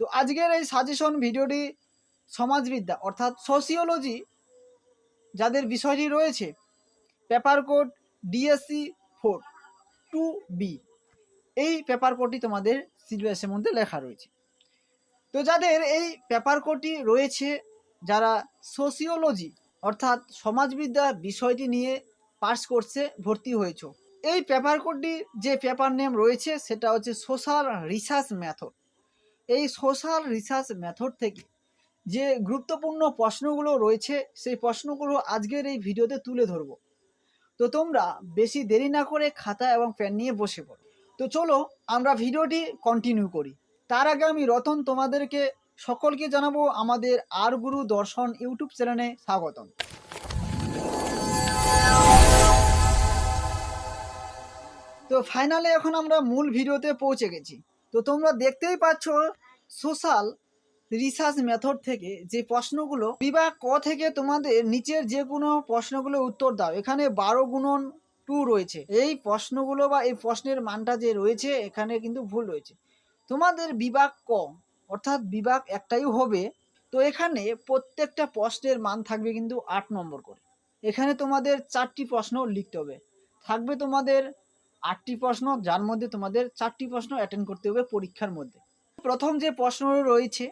তো আজকের এই সাজেশন ভিডিওটি সমাজবিদ্যা অর্থাৎ সোসিওলজি যাদের বিষয়টি রয়েছে paper code DSC four two B এই পেপার কোডটি তোমাদের সিলেবাসের মধ্যে লেখা রয়েছে। তো যাদের এই পেপার কোডটি রয়েছে, যারা সোসিওলজি অর্থাৎ সমাজবিদ্যা বিষয়টি নিয়ে পাস করছে ভর্তি হয়েছে, এই পেপার কোডটি যে পেপার নেম রয়েছে, সেটা হচ্ছে সোশ্যাল রিসার্চ মেথড এই সোশ্যাল রিসার্চ মেথড থেকে যে গুরুত্বপূর্ণ প্রশ্নগুলো রয়েছে, সেই প্রশ্নগুলো আজকের এই ভিডিওতে তুলে ধরবো। তো তোমরা বেশি দেরি না করে খাতা এবং প্যান নিয়ে বসে পড়ো। তো চলো আমরা ভিডিওটি কন্টিনিউ করি। তার আগে আমি রতন তোমাদেরকে সকলকে জানাব আমাদের আর গুরু দর্শন ইউটিউব চ্যানেলে স্বাগতম। তো ফাইনালে এখন আমরা মূল ভিডিওতে পৌঁছে গেছি। তো তোমরা দেখতেই পাচ্ছ সোশ্যাল রিসার্চ মেথড থেকে যে প্রশ্নগুলো, বিভাগ ক থেকে তোমাদের নিচের যে কোনো প্রশ্নগুলো উত্তর দাও। এখানে বারো গুণন টু রয়েছে। এই প্রশ্নগুলো বা এই প্রশ্নের মানটা যে রয়েছে, এখানে কিন্তু ভুল রয়েছে। তোমাদের বিভাগ ক, অর্থাৎ বিভাগ একটাই হবে। তো এখানে প্রত্যেকটা প্রশ্নের মান থাকবে কিন্তু আট নম্বর করে। এখানে তোমাদের চারটি প্রশ্ন লিখতে হবে। থাকবে তোমাদের আটটি প্রশ্ন, যার মধ্যে তোমাদের চারটি প্রশ্ন অ্যাটেন্ড করতে হবে পরীক্ষার মধ্যে। প্রথম যে প্রশ্ন রয়েছে,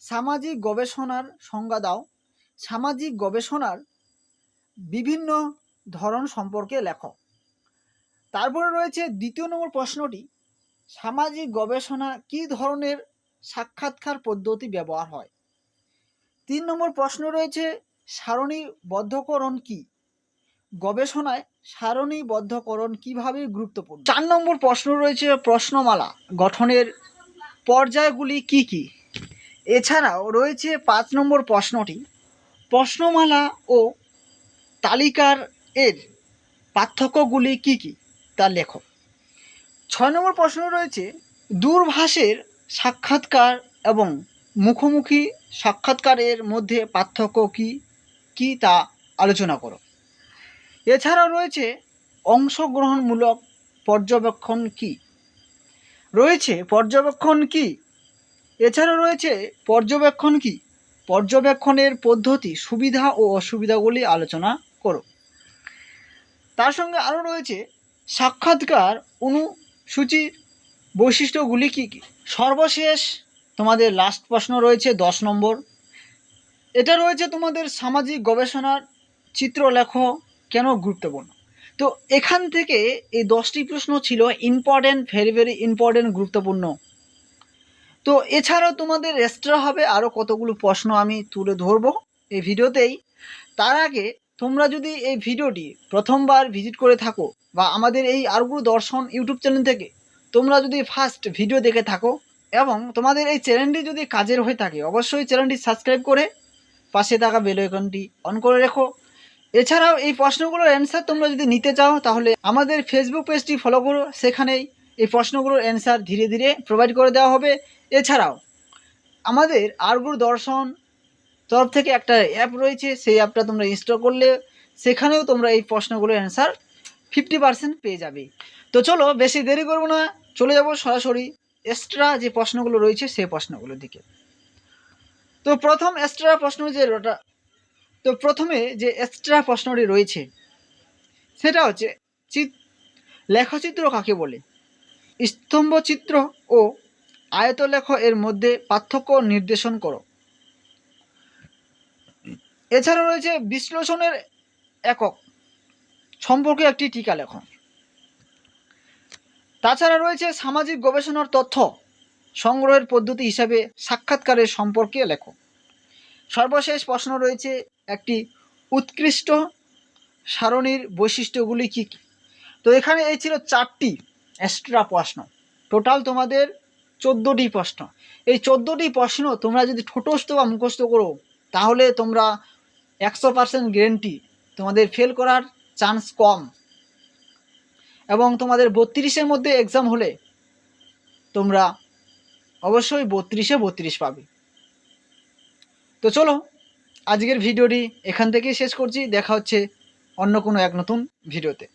সামাজিক গবেষণার সংজ্ঞা দাও। সামাজিক গবেষণার বিভিন্ন ধরন সম্পর্কে লেখো। তারপরে রয়েছে দ্বিতীয় নম্বর প্রশ্নটি, সামাজিক গবেষণা কী ধরনের সাক্ষাৎকার পদ্ধতি ব্যবহার হয়? তিন নম্বর প্রশ্ন রয়েছে, সারণীবদ্ধকরণ কি? গবেষণায় সারণীবদ্ধকরণ কীভাবে গুরুত্বপূর্ণ? চার নম্বর প্রশ্ন রয়েছে প্রশ্নমালা গঠনের পর্যায়গুলি কি কি? এছাড়াও রয়েছে পাঁচ নম্বর প্রশ্নটি, প্রশ্নমালা ও তালিকার এর পার্থক্যগুলি কি কি তা লেখো। ছয় নম্বর প্রশ্ন রয়েছে, দূরভাষের সাক্ষাৎকার এবং মুখোমুখি সাক্ষাৎকারের মধ্যে পার্থক্য কি কি তা আলোচনা করো। এছাড়াও রয়েছে অংশগ্রহণমূলক পর্যবেক্ষণ কি? রয়েছে পর্যবেক্ষণ কি? এছাড়াও রয়েছে পর্যবেক্ষণ কি? পর্যবেক্ষণের পদ্ধতি, সুবিধা ও অসুবিধাগুলি আলোচনা করো। তার সঙ্গে আরও রয়েছে সাক্ষাৎকার অনুসূচির বৈশিষ্ট্যগুলি কী কী? সর্বশেষ তোমাদের লাস্ট প্রশ্ন রয়েছে দশ নম্বর। এটা রয়েছে তোমাদের সামাজিক গবেষণার চিত্রলেখ কেন গুরুত্বপূর্ণ? তো এখান থেকে এই দশটি প্রশ্ন ছিল ইম্পর্টেন্ট ভেরি ভেরি ইম্পর্টেন্ট গুরুত্বপূর্ণ। তো এছাড়াও তোমাদের এক্সট্রা হবে আরও কতগুলো প্রশ্ন আমি তুলে ধরবো এই ভিডিওতেই। তার আগে তোমরা যদি এই ভিডিওটি প্রথমবার ভিজিট করে থাকো বা আমাদের এই আরগুলো দর্শন ইউটিউব চ্যানেল থেকে, তোমরা যদি ফার্স্ট ভিডিও দেখে থাকো এবং তোমাদের এই চ্যানেলটি যদি কাজের হয়ে থাকে, অবশ্যই চ্যানেলটি সাবস্ক্রাইব করে পাশে থাকা বেল আইকনটি অন করে রেখো। এছাড়াও এই প্রশ্নগুলোর অ্যান্সার তোমরা যদি নিতে চাও, তাহলে আমাদের ফেসবুক পেজটি ফলো করো, সেখানেই এই প্রশ্নগুলোর অ্যান্সার ধীরে ধীরে প্রোভাইড করে দেওয়া হবে। এছাড়াও, আমাদের আরগুর দর্শন তরফ থেকে একটা অ্যাপ রয়েছে, সেই অ্যাপটা তোমরা ইনস্টল করলে সেখানেও তোমরা এই প্রশ্নগুলোর অ্যান্সার ফিফটি পার্সেন্ট পেয়ে যাবে। তো চলো, বেশি দেরি করব না, চলে যাব সরাসরি এক্সট্রা যে প্রশ্নগুলো রয়েছে, সেই প্রশ্নগুলোর দিকে। তো প্রথম এক্সট্রা প্রশ্ন যে তো প্রথমে যে এক্সট্রা প্রশ্নটি রয়েছে, সেটা হচ্ছে চিত লেখচিত্র কাকে বলে? স্তম্ভচিত্র ও আয়তলেখ এর মধ্যে পার্থক্য নির্দেশন করো। এছাড়া রয়েছে বিশ্লেষণের একক, সম্পর্কে একটি টিকা লেখ। তাছাড়া রয়েছে সামাজিক গবেষণার তথ্য, সংগ্রহের পদ্ধতি হিসাবে সাক্ষাৎকারের সম্পর্কে লেখো। সর্বশেষ প্রশ্ন রয়েছে একটি উৎকৃষ্ট সারণীর বৈশিষ্ট্যগুলি কী কী? তো এখানে এই ছিল চারটি এক্সট্রা প্রশ্ন। টোটাল তোমাদের চোদ্দোটি প্রশ্ন। এই চোদ্দোটি প্রশ্ন তোমরা যদি ঠোঁটস্থ বা মুখস্থ করো, তাহলে তোমরা একশো পার্সেন্ট গ্যারেন্টি তোমাদের ফেল করার চান্স কম। এবং তোমাদের বত্রিশের মধ্যে এক্সাম হলে তোমরা অবশ্যই বত্রিশে বত্রিশ পাবে। তো চলো আজকের ভিডিওটি এখান থেকেই শেষ করছি। দেখা হচ্ছে অন্য কোনো এক নতুন ভিডিওতে।